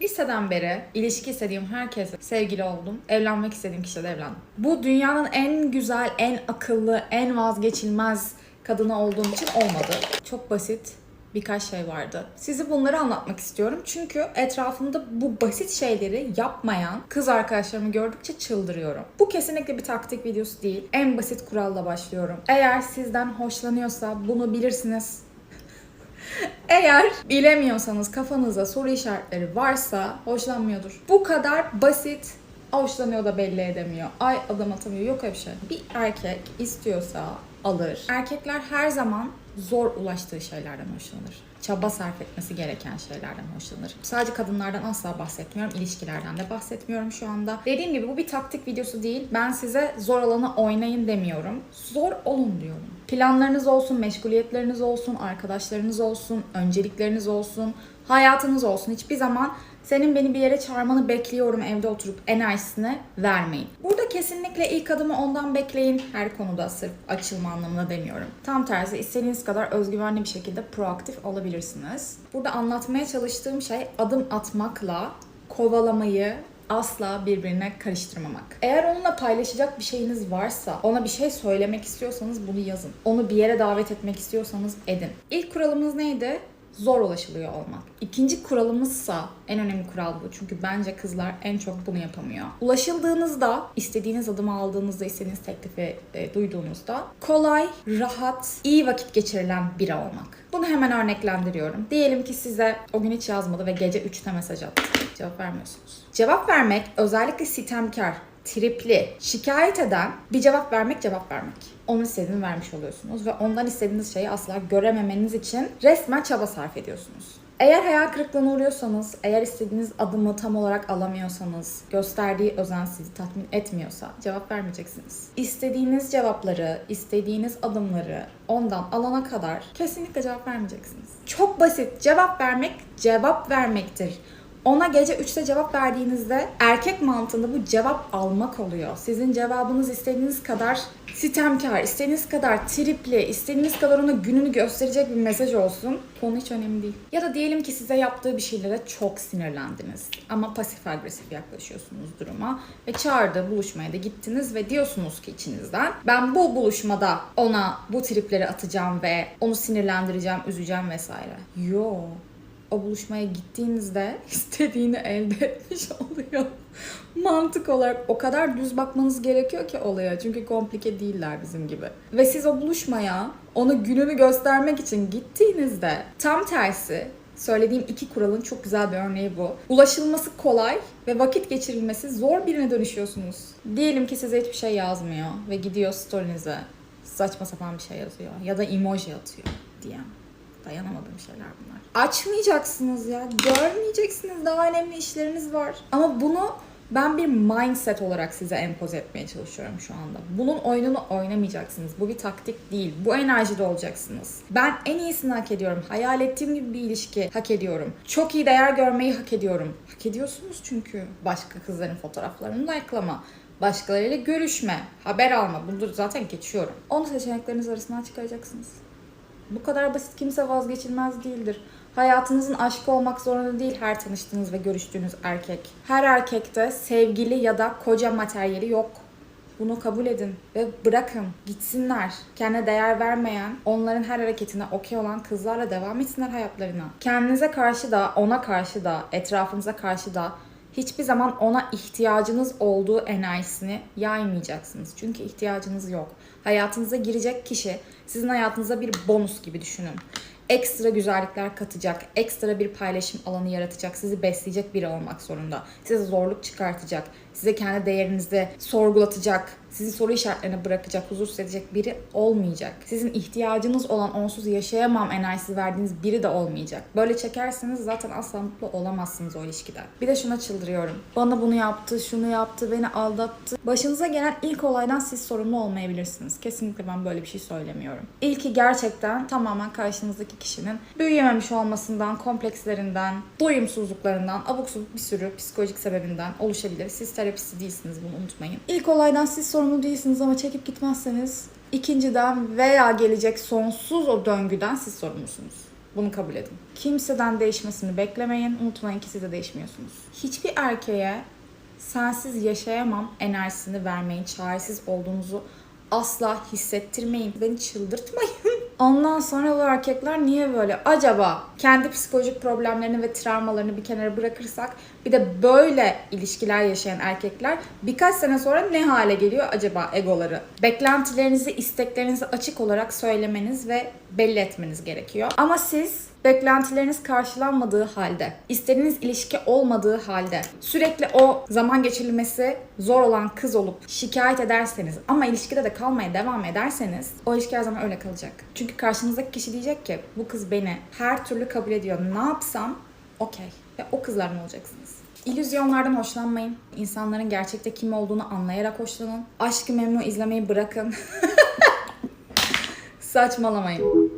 Liseden beri ilişki istediğim herkese sevgili oldum. Evlenmek istediğim kişiyle evlendim. Bu dünyanın en güzel, en akıllı, en vazgeçilmez kadını olduğum için olmadı. Çok basit birkaç şey vardı. Size bunları anlatmak istiyorum. Çünkü etrafımda bu basit şeyleri yapmayan kız arkadaşlarımı gördükçe çıldırıyorum. Bu kesinlikle bir taktik videosu değil. En basit kuralla başlıyorum. Eğer sizden hoşlanıyorsa bunu bilirsiniz. Eğer bilemiyorsanız kafanızda soru işaretleri varsa hoşlanmıyordur. Bu kadar basit. Hoşlanıyor da belli edemiyor. Ay adam atamıyor. Yok öyle bir şey. Bir erkek istiyorsa alır. Erkekler her zaman zor ulaştığı şeylerden hoşlanır. Çaba sarf etmesi gereken şeylerden hoşlanır. Sadece kadınlardan asla bahsetmiyorum. ilişkilerden de bahsetmiyorum şu anda. Dediğim gibi bu bir taktik videosu değil. Ben size zor alanı oynayın demiyorum. Zor olun diyorum. Planlarınız olsun, meşguliyetleriniz olsun, arkadaşlarınız olsun, öncelikleriniz olsun, hayatınız olsun. Hiçbir zaman senin beni bir yere çağırmanı bekliyorum evde oturup enerjisini vermeyin. Burada kesinlikle ilk adımı ondan bekleyin. Her konuda sırf açılma anlamında demiyorum. Tam tersi istediğiniz kadar özgüvenli bir şekilde proaktif olabilirsiniz. Burada anlatmaya çalıştığım şey adım atmakla kovalamayı asla birbirine karıştırmamak. Eğer onunla paylaşacak bir şeyiniz varsa, ona bir şey söylemek istiyorsanız bunu yazın. Onu bir yere davet etmek istiyorsanız edin. İlk kuralımız neydi? zor ulaşılıyor olmak. İkinci kuralımızsa en önemli kural bu. Çünkü bence kızlar en çok bunu yapamıyor. Ulaşıldığınızda, istediğiniz adımı aldığınızda, istediğiniz teklifi e, duyduğunuzda kolay, rahat, iyi vakit geçirilen biri olmak. Bunu hemen örneklendiriyorum. Diyelim ki size o gün hiç yazmadı ve gece 3'te mesaj attı. Cevap vermiyorsunuz. Cevap vermek özellikle sitemkar, tripli, şikayet eden bir cevap vermek cevap vermek. Onun istediğini vermiş oluyorsunuz ve ondan istediğiniz şeyi asla görememeniz için resmen çaba sarf ediyorsunuz. Eğer hayal kırıklığına uğruyorsanız, eğer istediğiniz adımı tam olarak alamıyorsanız, gösterdiği özen sizi tatmin etmiyorsa cevap vermeyeceksiniz. İstediğiniz cevapları, istediğiniz adımları ondan alana kadar kesinlikle cevap vermeyeceksiniz. Çok basit. Cevap vermek cevap vermektir. Ona gece 3'te cevap verdiğinizde erkek mantığında bu cevap almak oluyor. Sizin cevabınız istediğiniz kadar sitemkar, istediğiniz kadar tripli, istediğiniz kadar ona gününü gösterecek bir mesaj olsun. Konu hiç önemli değil. Ya da diyelim ki size yaptığı bir şeylere çok sinirlendiniz. Ama pasif agresif yaklaşıyorsunuz duruma. Ve çağırdığı buluşmaya da gittiniz ve diyorsunuz ki içinizden ben bu buluşmada ona bu tripleri atacağım ve onu sinirlendireceğim, üzeceğim vesaire. Yo o buluşmaya gittiğinizde istediğini elde etmiş oluyor. Mantık olarak o kadar düz bakmanız gerekiyor ki olaya. Çünkü komplike değiller bizim gibi. Ve siz o buluşmaya ona gününü göstermek için gittiğinizde tam tersi söylediğim iki kuralın çok güzel bir örneği bu. Ulaşılması kolay ve vakit geçirilmesi zor birine dönüşüyorsunuz. Diyelim ki size hiçbir şey yazmıyor ve gidiyor story'nize saçma sapan bir şey yazıyor ya da emoji atıyor diyen. Dayanamadığım şeyler bunlar. Açmayacaksınız ya. Görmeyeceksiniz. Daha önemli işleriniz var. Ama bunu ben bir mindset olarak size empoze etmeye çalışıyorum şu anda. Bunun oyununu oynamayacaksınız. Bu bir taktik değil. Bu enerjide olacaksınız. Ben en iyisini hak ediyorum. Hayal ettiğim gibi bir ilişki hak ediyorum. Çok iyi değer görmeyi hak ediyorum. Hak ediyorsunuz çünkü. Başka kızların fotoğraflarını like'lama. Başkalarıyla görüşme, haber alma. Bunları zaten geçiyorum. Onu seçenekleriniz arasından çıkaracaksınız. Bu kadar basit kimse vazgeçilmez değildir. Hayatınızın aşkı olmak zorunda değil her tanıştığınız ve görüştüğünüz erkek. Her erkekte sevgili ya da koca materyali yok. Bunu kabul edin ve bırakın gitsinler. Kendine değer vermeyen, onların her hareketine okey olan kızlarla devam etsinler hayatlarına. Kendinize karşı da, ona karşı da, etrafınıza karşı da hiçbir zaman ona ihtiyacınız olduğu enerjisini yaymayacaksınız. Çünkü ihtiyacınız yok. Hayatınıza girecek kişi sizin hayatınıza bir bonus gibi düşünün. Ekstra güzellikler katacak, ekstra bir paylaşım alanı yaratacak, sizi besleyecek biri olmak zorunda. Size zorluk çıkartacak, size kendi değerinizi sorgulatacak, sizi soru işaretlerine bırakacak, huzursuz edecek biri olmayacak. Sizin ihtiyacınız olan onsuz yaşayamam enerjisi verdiğiniz biri de olmayacak. Böyle çekerseniz zaten asla mutlu olamazsınız o ilişkiden. Bir de şuna çıldırıyorum. Bana bunu yaptı, şunu yaptı, beni aldattı. Başınıza gelen ilk olaydan siz sorumlu olmayabilirsiniz. Kesinlikle ben böyle bir şey söylemiyorum. İlki gerçekten tamamen karşınızdaki kişinin büyüyememiş olmasından, komplekslerinden, doyumsuzluklarından, abuk bir sürü psikolojik sebebinden oluşabilir. Siz terapisti değilsiniz bunu unutmayın. İlk olaydan siz sorumlu değilsiniz ama çekip gitmezseniz ikinciden veya gelecek sonsuz o döngüden siz sorumlusunuz. Bunu kabul edin. Kimseden değişmesini beklemeyin. Unutmayın ki siz de değişmiyorsunuz. Hiçbir erkeğe sensiz yaşayamam enerjisini vermeyin. Çaresiz olduğunuzu asla hissettirmeyin. Beni çıldırtmayın. Ondan sonra bu erkekler niye böyle? Acaba kendi psikolojik problemlerini ve travmalarını bir kenara bırakırsak bir de böyle ilişkiler yaşayan erkekler birkaç sene sonra ne hale geliyor acaba egoları? Beklentilerinizi, isteklerinizi açık olarak söylemeniz ve belli etmeniz gerekiyor. Ama siz beklentileriniz karşılanmadığı halde, istediğiniz ilişki olmadığı halde, sürekli o zaman geçirilmesi zor olan kız olup şikayet ederseniz ama ilişkide de kalmaya devam ederseniz o ilişki her zaman öyle kalacak. Çünkü karşınızdaki kişi diyecek ki bu kız beni her türlü kabul ediyor. Ne yapsam okey. Ve o kızlar ne olacaksınız? İllüzyonlardan hoşlanmayın. İnsanların gerçekte kim olduğunu anlayarak hoşlanın. Aşkı Memnu izlemeyi bırakın. Saçmalamayın.